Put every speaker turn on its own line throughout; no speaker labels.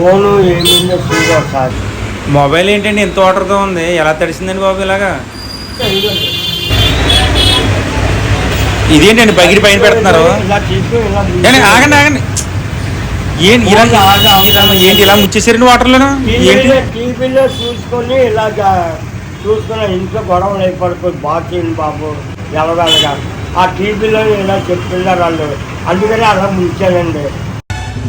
Phone ఏమిందో చూడు ఒకసారి.
Mobile ఏంటండి? ఎంత వాటర్తో ఉంది. ఎలా తడిసిందండి బాబు ఇలాగా? ఇదేంటండి? బగిరి పైన పెడుతున్నారు.
ఇలా తీసి ఇలా
ఆగండి ఆగండి. ఏంటి ఇలా ఇలా- ఏంటి ఇలా ముచ్చేసారండి వాటర్లోను? ఏంటి?
టీవీలో టీవీలో చూసుకొని ఇలాగ చూసుకున్న ఇంట్లో గొడవలు అయిపడుకో బాగా బాబు. ఎలగలగా ఆ టీవీలో ఇలా చెప్తున్నారు వాళ్ళు. అందుకని అలా ముంచానండి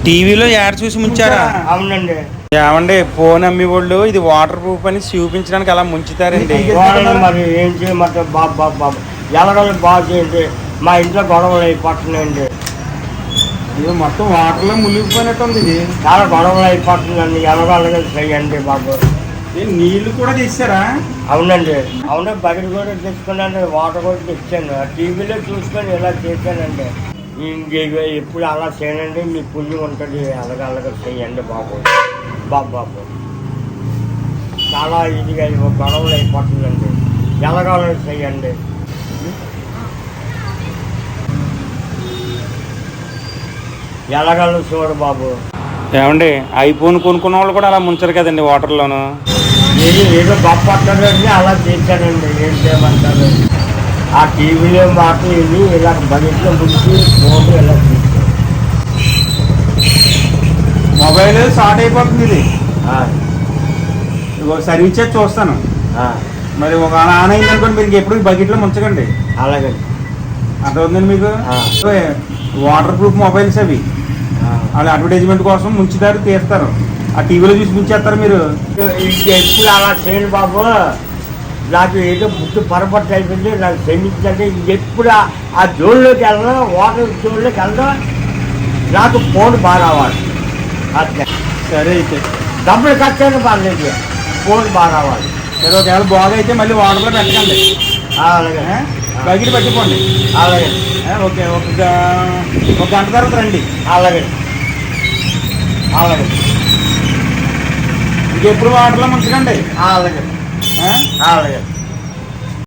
టీవీలో యాడ్ చూసి ముంచారా?
అవునండి.
ఏమండి ఫోన్ అమ్మి వాళ్ళు ఇది వాటర్ ప్రూఫ్ అని చూపించడానికి అలా ముంచుతారండి.
మరి ఏం చేయమంటే బాబు బాబు బాబు. ఎలగలు బాగా చేయండి. మా ఇంట్లో గొడవలు అయిపోతున్నాయండి
ఇది మొత్తం వాటర్లో మునిగిపోయినట్టుంది ఇది.
చాలా గొడవలు అయిపోతుందండి ఎలగలుగా చేయండి బాబు.
నీళ్ళు కూడా తీసారా
అవునండి. అవును బకెట్ కూడా తెచ్చుకున్నాను వాటర్ కూడా తెచ్చాను. ఆ టీవీలో చూసుకొని ఇలా చేశానండి. ఎప్పుడు అలా చేయనండి మీ పుణ్యం ఉంటుంది అలాగ అలాగ చేయండి బాబు. బాబు బాబు. చాలా ఇదిగా గొడవలు అయిపోతుందండి. ఎలాగోలా చేయండి. ఎలాగలు చూడు బాబు.
ఏమండి ఐఫోన్ కొనుక్కున్న వాళ్ళు కూడా అలా ముంచరు కదండి వాటర్లోను?
ఏదో గొప్ప అలా చేశానండి ఏం చేయమంటారు? ఆ టీవీలో మాట ఇది ఇలా బకెట్లో ముంచి ఫోన్ ఇలా తీశాను.
మొబైల్ షార్ట్ అయిపోతుంది ఇది. సర్వీస్ చేసి చూస్తాను. మరి ఒక ఆన్ అయింది అనుకోండి మీరు ఎప్పుడు బకెట్లో ముంచకండి.
అలాగే.
అర్థమవుతుందండి మీకు. వాటర్ ప్రూఫ్ మొబైల్స్ అవి. వాళ్ళు అడ్వర్టైజ్మెంట్ కోసం ముంచుతారు తీస్తారు. ఆ టీవీలో చూసి ముంచేస్తారు మీరు.
ఎప్పుడు అలా చేయను బాబు. నాకు ఏదో ముద్దు పొరపట్టు అయిపోయింది నాకు క్షమించండి. ఎప్పుడు ఆ- జోన్లోకి వెళ్ళడం వాటర్ జోన్లోకి వెళ్ళడం నాకు ఫోన్ బాగా రావాలి అంతే
సరే అయితే.
డబ్బులు ఖర్చు పర్లేదు. ఫోన్ బాగా రావాలి
సరే ఒకవేళ బాగా అయితే మళ్ళీ వాటర్లో పెట్టకండి.
అలాగే?
బకెట్ పట్టుకోండి.
అలాగే.
ఓకే ఒక ఒక గంట తర్వాత రండి.
అలాగే. అలాగే.
ఇంకెప్పుడు వాటర్లో ముంచకండి
అలాగే.
ఏ?
అలాగే